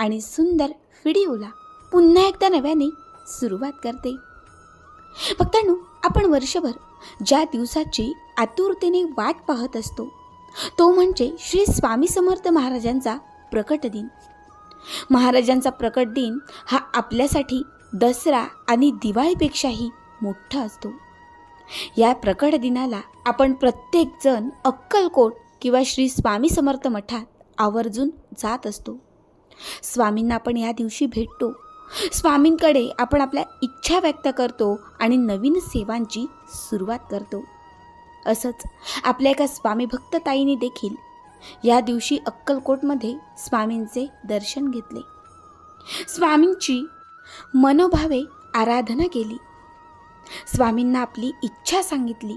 आणि सुंदर व्हिडिओला पुन्हा एकदा नव्याने सुरुवात करते. भक्तांनो आपण वर्षभर ज्या दिवसाची आतुरतेने वाट पाहत असतो तो म्हणजे श्री स्वामी समर्थ महाराजांचा प्रकट दिन. महाराजांचा प्रकट दिन हा आपल्यासाठी दसरा आणि दिवाळीपेक्षाही मोठा असतो. या प्रकट दिनाला आपण प्रत्येकजण अक्कलकोट किंवा श्री स्वामी समर्थ मठात आवर्जून जात असतो. स्वामींना आपण या दिवशी भेटतो. स्वामींकडे आपण आपल्या इच्छा व्यक्त करतो आणि नवीन सेवांची सुरुवात करतो. असंच आपल्या एका स्वामी भक्त ताईने देखील या दिवशी अक्कलकोटमध्ये स्वामींचे दर्शन घेतले. स्वामींची मनोभावे आराधना केली. स्वामींना आपली इच्छा सांगितली.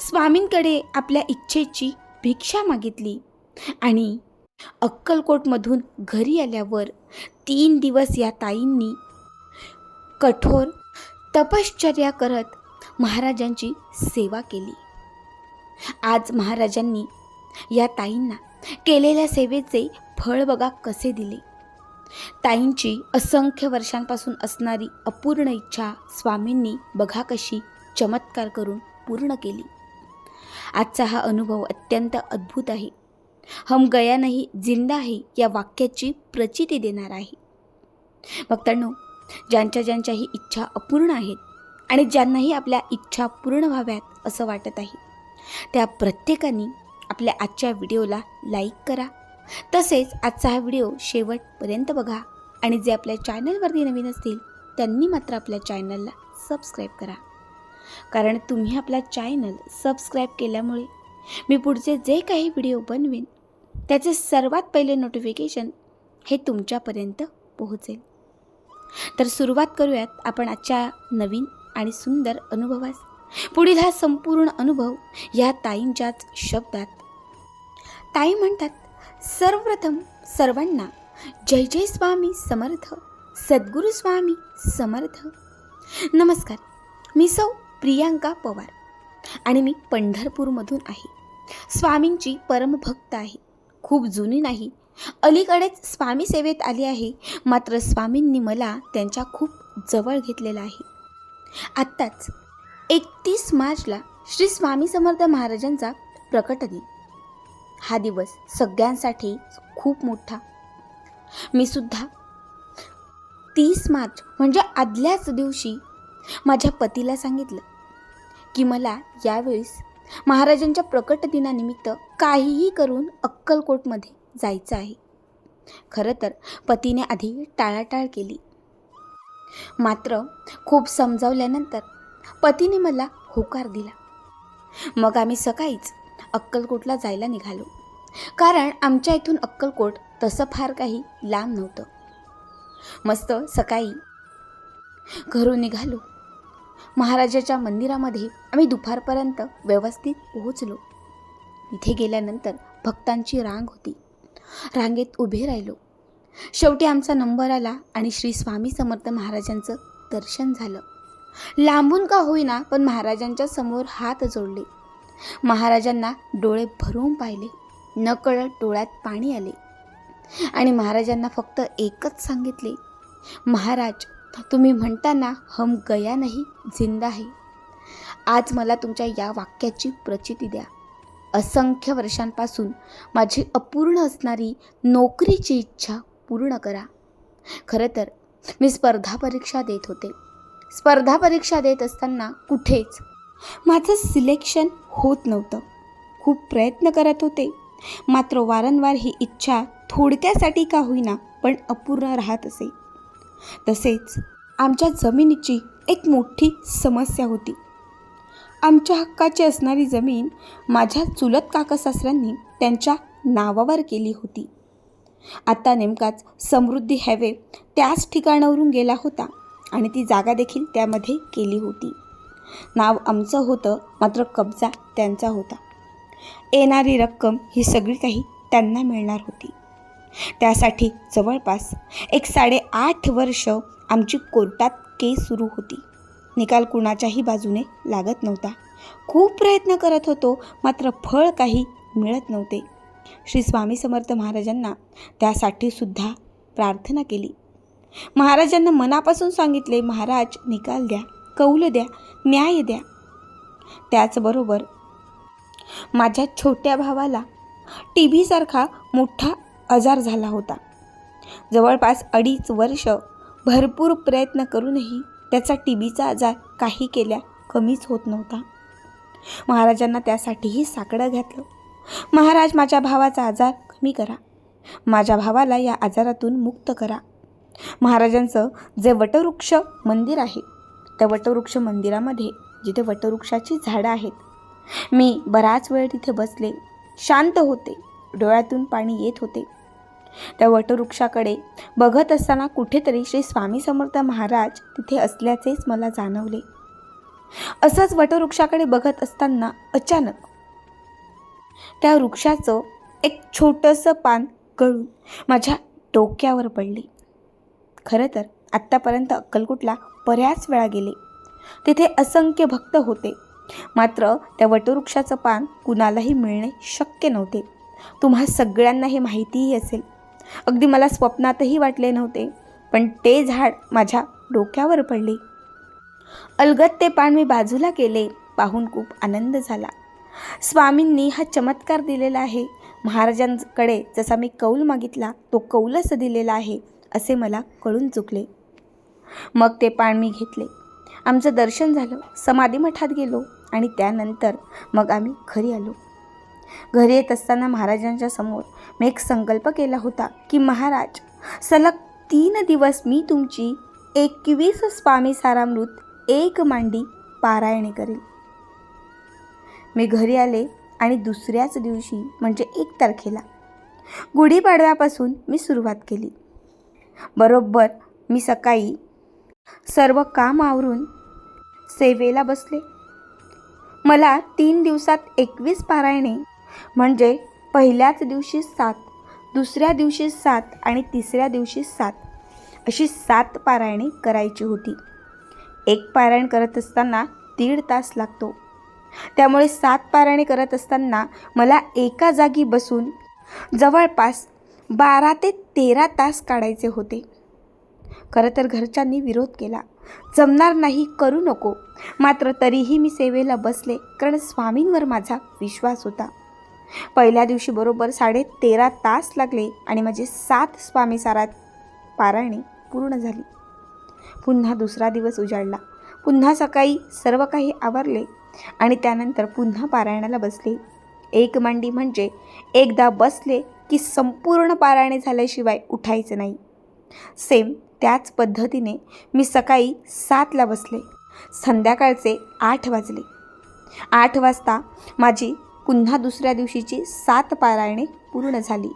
स्वामींकडे आपल्या इच्छेची भिक्षा मागितली आणि अक्कलकोटमधून घरी आल्यावर तीन दिवस या ताईंनी कठोर तपश्चर्या करत महाराजांची सेवा केली. आज महाराजांनी या ताईंना केलेल्या सेवेचे फळ बघा कसे दिले. ताईंची असंख्य वर्षांपासून असणारी अपूर्ण इच्छा स्वामींनी बघा कशी चमत्कार करून पूर्ण केली. आजचा हा अनुभव अत्यंत अद्भुत आहे. हम गया नाही जिंदा आहे या वाक्याची प्रचिती देणार आहे. भक्तांनो ज्यांच्या ज्यांच्याही इच्छा अपूर्ण आहेत आणि ज्यांनाही आपल्या इच्छा पूर्ण व्हाव्यात असं वाटत आहे त्या प्रत्येकाने आपल्या आजच्या व्हिडिओला लाईक करा. तसेच आजचा हा व्हिडिओ शेवटपर्यंत बघा आणि जे आपल्या चॅनलवरती नवीन असतील त्यांनी मात्र आपल्या चॅनलला सबस्क्राईब करा. कारण तुम्ही आपला चॅनल सबस्क्राईब केल्यामुळे मी पुढचे जे काही व्हिडिओ बनवेन त्याचे सर्वात पहिले नोटिफिकेशन हे तुमच्यापर्यंत पोहोचेल. तर सुरुवात करूयात आपण आजच्या नवीन आणि सुंदर अनुभवास. पुढील हा संपूर्ण अनुभव या ताईंच्याच शब्दात. ताई म्हणतात सर्वप्रथम सर्वांना जय जय स्वामी समर्थ सद्गुरू स्वामी समर्थ. नमस्कार मी सौ प्रियांका पवार आणि मी पंढरपूरमधून आहे. स्वामींची परमभक्त आहे. खूप जुनी नाही. अलीकडेच स्वामी सेवेत आली आहे. मात्र स्वामींनी मला त्यांच्या खूप जवळ घेतलेलं आहे. आत्ताच एकतीस मार्चला श्री स्वामी समर्थ महाराजांचा प्रकट दिन. हा दिवस सगळ्यांसाठी खूप मोठा. मी सुद्धा तीस मार्च म्हणजे आदल्याच दिवशी माझ्या पतीला सांगितलं की मला यावेळेस महाराजांच्या प्रकट दिनानिमित्त काहीही करून अक्कलकोटमध्ये जायचं आहे. खरं तर पतीने आधी टाळाटाळ केली. मात्र खूप समजावल्यानंतर पतीने मला होकार दिला. मग आम्ही सकाळीच अक्कलकोटला जायला निघालो. कारण आमच्या इथून अक्कलकोट तसं फार काही लांब नव्हतं. मस्त सकाळी घरून निघालो. महाराजाच्या मंदिरामध्ये आम्ही दुपारपर्यंत व्यवस्थित पोहोचलो. इथे गेल्यानंतर भक्तांची रांग होती. रांगेत उभे राहिलो. शेवटी आमचा नंबर आला आणि श्री स्वामी समर्थ महाराजांचं दर्शन झालं. लांबून का होईना पण महाराजांच्या समोर हात जोडले. महाराजांना डोळे भरून पाहिले. नकळत डोळ्यात पाणी आले. आणि महाराजांना फक्त एकच सांगितले महाराज तुम्ही म्हणताना हम गया नाही जिंदा आहे. आज मला तुमच्या या वाक्याची प्रचिती द्या. असंख्य वर्षांपासून माझी अपूर्ण असणारी नोकरीची इच्छा पूर्ण करा. खरं तर मी स्पर्धा परीक्षा देत होते. स्पर्धा परीक्षा देत असताना कुठेच माझं सिलेक्शन होत नव्हतं. खूप प्रयत्न करत होते. मात्र वारंवार ही इच्छा थोडक्यासाठी का होईना पण अपूर्ण राहत असे. तसेच आमच्या जमिनीची एक मोठी समस्या होती. आमच्या हक्काची असणारी जमीन माझ्या चुलत काकासासऱ्यांनी त्यांच्या नावावर केली होती. आता नेमकाच समृद्धी हॅवे त्याच ठिकाणावरून गेला होता आणि ती जागा देखील त्यामध्ये केली होती. नाव आमचं होतं मात्र कब्जा त्यांचा होता. येणारी रक्कम ही सगळी काही त्यांना मिळणार होती. त्यासाठी जवळपास एक साडेआठ वर्ष आमची कोर्टात केस सुरू होती. निकाल कुणाच्याही बाजूने लागत नव्हता. खूप प्रयत्न करत होतो मात्र फळ काही मिळत नव्हते. श्री स्वामी समर्थ महाराजांना त्यासाठी सुद्धा प्रार्थना केली. महाराजांना मनापासून सांगितले महाराज निकाल द्या कौल द्या न्याय द्या. त्याचबरोबर माझ्या छोट्या भावाला टी व्हीसारखा मोठा आजार झाला होता. जवळपास अडीच वर्ष भरपूर प्रयत्न करूनही त्याचा टी बीचा आजार काही केल्या कमीच होत नव्हता. महाराजांना त्यासाठीही साकडं घातलं. महाराज माझ्या भावाचा आजार कमी करा. माझ्या भावाला या आजारातून मुक्त करा. महाराजांचं जे वटवृक्ष मंदिर आहे त्या वटवृक्ष मंदिरामध्ये जिथे वटवृक्षाची झाडं आहेत मी बराच वेळ तिथे बसले. शांत होते. डोळ्यातून पाणी येत होते. त्या वटवृक्षाकडे बघत असताना कुठेतरी श्री स्वामी समर्थ महाराज तिथे असल्याचेच मला जाणवले. असंच वटवृक्षाकडे बघत असताना अचानक त्या वृक्षाचं एक छोटंसं पान गळून माझ्या डोक्यावर पडले. खरं तर आत्तापर्यंत अक्कलकोटला बऱ्याच वेळा गेले. तिथे असंख्य भक्त होते. मात्र त्या वटवृक्षाचं पान कुणालाही मिळणे शक्य नव्हते. तुम्हा सगळ्यांना हे माहितीही असेल. अगदी मला स्वप्नातही वाटले नव्हते पण ते झाड माझ्या डोक्यावर पडले. अलगत ते पान मी बाजूला केले पाहून खूप आनंद झाला. स्वामींनी हा चमत्कार दिलेला आहे. महाराजांकडे जसा मी कौल मागितला तो कौलच दिलेला आहे असे मला कळून चुकले. मग ते पान मी घेतले. आमचं दर्शन झालं समाधी मठात गेलो आणि त्यानंतर मग आम्ही घरी आलो. घरी येत असताना महाराजांच्या समोर मी एक संकल्प केला होता की महाराज सलग तीन दिवस मी तुमची एकवीस स्वामी सारामृत एक मांडी पारायणे करेल मी घरी आले आणि दुसऱ्याच दिवशी म्हणजे एक तारखेला गुढीपाडव्यापासून मी सुरुवात केली. बरोबर मी सकाळी सर्व काम आवरून सेवेला बसले. मला तीन दिवसात एकवीस पारायणे म्हणजे पहिल्याच दिवशी सात दुसऱ्या दिवशी सात आणि तिसऱ्या दिवशी सात. अशी सात पारायणे करायची होती. एक पारायण करत असताना दीड तास लागतो. त्यामुळे सात पारायणे करत असताना मला एका जागी बसून जवळपास बारा ते तेरा तास काढायचे होते. खरं तर घरच्यांनी विरोध केला. जमणार नाही करू नको. मात्र तरीही मी सेवेला बसले कारण स्वामींवर माझा विश्वास होता. पहिल्या दिवशी बरोबर साडे तेरा तास लागले आणि माझी सात स्वामी सारा पारायणे पूर्ण झाली. पुन्हा दुसरा दिवस उजाडला. पुन्हा सकाळी सर्व काही आवरले आणि त्यानंतर पुन्हा पारायणाला बसले. एक मांडी म्हणजे एकदा बसले की संपूर्ण पारायणे झाल्याशिवाय उठायचं नाही. सेम त्याच पद्धतीने मी सकाळी सातला बसले. संध्याकाळचे आठ वाजले. आठ वाजता माझी पुन्हा दुसऱ्या दिवशीची सात पारायणे पूर्ण झाली.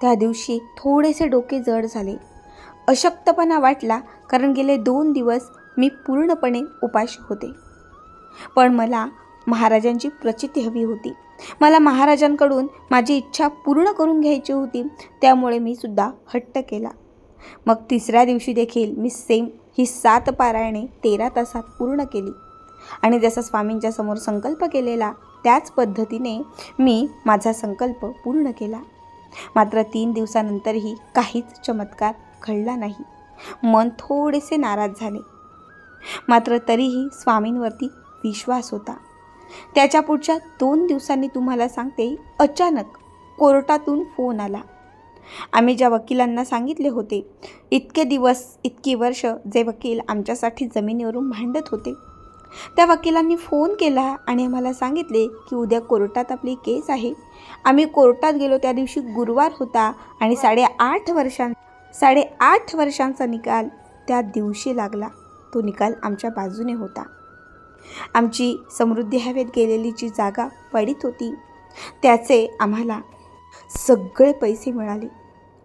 त्या दिवशी थोडेसे डोके जड झाले. अशक्तपणा वाटला कारण गेले दोन दिवस मी पूर्णपणे उपाश होते. पण मला महाराजांची प्रचिती हवी होती. मला महाराजांकडून माझी इच्छा पूर्ण करून घ्यायची होती त्यामुळे मी सुद्धा हट्ट केला. मग तिसऱ्या दिवशी देखील मी सेम ही सात पारायणे तेरा तासात पूर्ण केली. आणि जसा स्वामींच्या समोर संकल्प केलेला त्याच पद्धतीने मी माझा संकल्प पूर्ण केला. मात्र तीन दिवसानंतरही काहीच चमत्कार घडला नाही. मन थोडेसे नाराज झाले. मात्र तरीही स्वामींवरती विश्वास होता. त्याच्या पुढच्या दोन दिवसांनी तुम्हाला सांगते अचानक कोर्टातून फोन आला. आम्ही ज्या वकिलांना सांगितले होते इतके दिवस इतकी वर्ष जे वकील आमच्यासाठी जमिनीवरून भांडत होते. त्या वकिलांनी फोन केला आणि आम्हाला सांगितले की उद्या कोर्टात आपली केस आहे. आम्ही कोर्टात गेलो त्या दिवशी गुरुवार होता आणि साडेआठ वर्षां साडेआठ वर्षांचा निकाल त्या दिवशी लागला. तो निकाल आमच्या बाजूने होता. आमची समृद्धी हवेत गेलेली जी जागा पडीत होती. त्याचे आम्हाला सगळे पैसे मिळाले.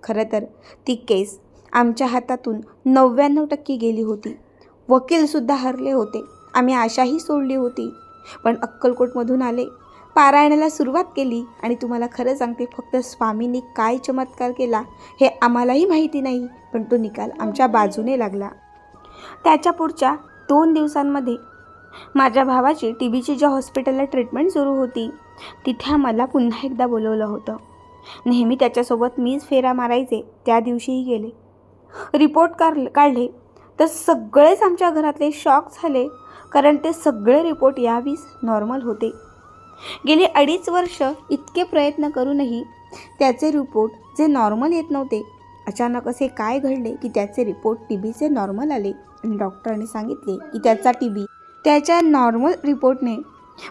खरं तर ती केस आमच्या हातातून नव्याण्णव टक्के गेली होती. वकीलसुद्धा हरले होते. आम्ही आशाही सोडली होती. पण अक्कलकोटमधून आले. पारायणाला सुरुवात केली आणि तुम्हाला खरं सांगते फक्त स्वामींनी काय चमत्कार केला हे आम्हालाही माहिती नाही पण तो निकाल आमच्या बाजूने लागला. त्याच्या पुढच्या दोन दिवसांमध्ये माझ्या भावाची टी बीची ज्या हॉस्पिटलला ट्रीटमेंट सुरू होती तिथे मला पुन्हा एकदा बोलवलं होतं. नेहमी त्याच्यासोबत मीच फेरा मारायचे त्या दिवशीही गेले. रिपोर्ट काढ काढले तर सगळेच आमच्या घरातले शॉक झाले कारण ते सगळे रिपोर्ट यावीस नॉर्मल होते. गेली अडीच वर्ष इतके प्रयत्न करूनही त्याचे रिपोर्ट जे नॉर्मल येत नव्हते अचानक असे काय घडले की त्याचे रिपोर्ट टी बीचे नॉर्मल आले आणि डॉक्टरांनी सांगितले की त्याचा टी बी त्याच्या नॉर्मल रिपोर्टने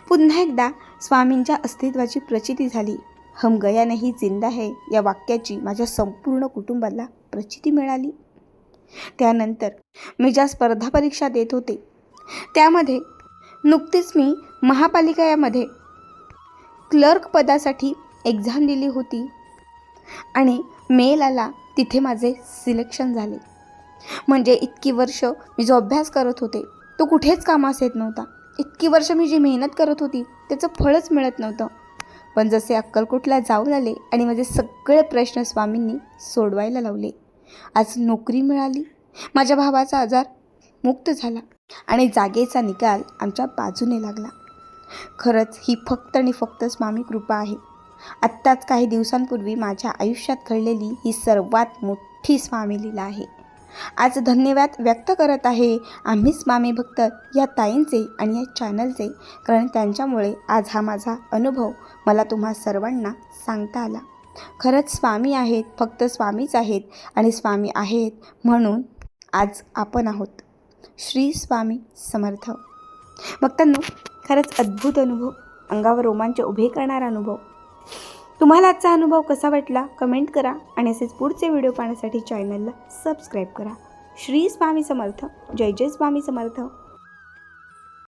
पुन्हा एकदा स्वामींच्या अस्तित्वाची प्रचिती झाली. हम गया नाही जिंदा है या वाक्याची माझ्या संपूर्ण कुटुंबाला प्रचिती मिळाली. त्यानंतर मी ज्या स्पर्धा परीक्षा देत होते त्यामध्ये नुकतीच मी महापालिका यामध्ये क्लर्क पदासाठी एक्झाम दिली होती आणि मेल आला तिथे माझे सिलेक्शन झाले. म्हणजे इतकी वर्ष मी जो अभ्यास करत होते तो कुठेच कामास येत नव्हता. इतकी वर्ष मी जी मेहनत करत होती त्याचं फळच मिळत नव्हतं. पण जसे अक्कलकोटला जाऊन आले आणि माझे सगळे प्रश्न स्वामींनी सोडवायला लावले आज नोकरी मिळाली माझ्या भावाचा आजार मुक्त झाला. आणि जागेचा निकाल आमच्या बाजूने लागला. खरंच ही फक्त आणि फक्त स्वामी कृपा आहे. आत्ताच काही दिवसांपूर्वी माझ्या आयुष्यात घडलेली ही सर्वात मोठी स्वामी लीला आहे. आज धन्यवाद व्यक्त करत आहे आम्ही स्वामी भक्त या ताईंचे आणि या चॅनलचे कारण त्यांच्यामुळे आज हा माझा अनुभव मला तुम्हा सर्वांना सांगता आला. खरंच स्वामी आहेत फक्त स्वामीच आहेत आणि स्वामी आहेत म्हणून आज आपण आहोत. श्री स्वामी समर्थ. भक्तांनो खरंच अद्भुत अनुभव अंगावर रोमांच उभे करणारा अनुभव. तुम्हाला आजचा अनुभव कसा वाटला? कमेंट करा आणि असेच पुढचे व्हिडिओ पाहण्यासाठी चॅनलला सबस्क्राईब करा. श्री स्वामी समर्थ. जय जय स्वामी समर्थ.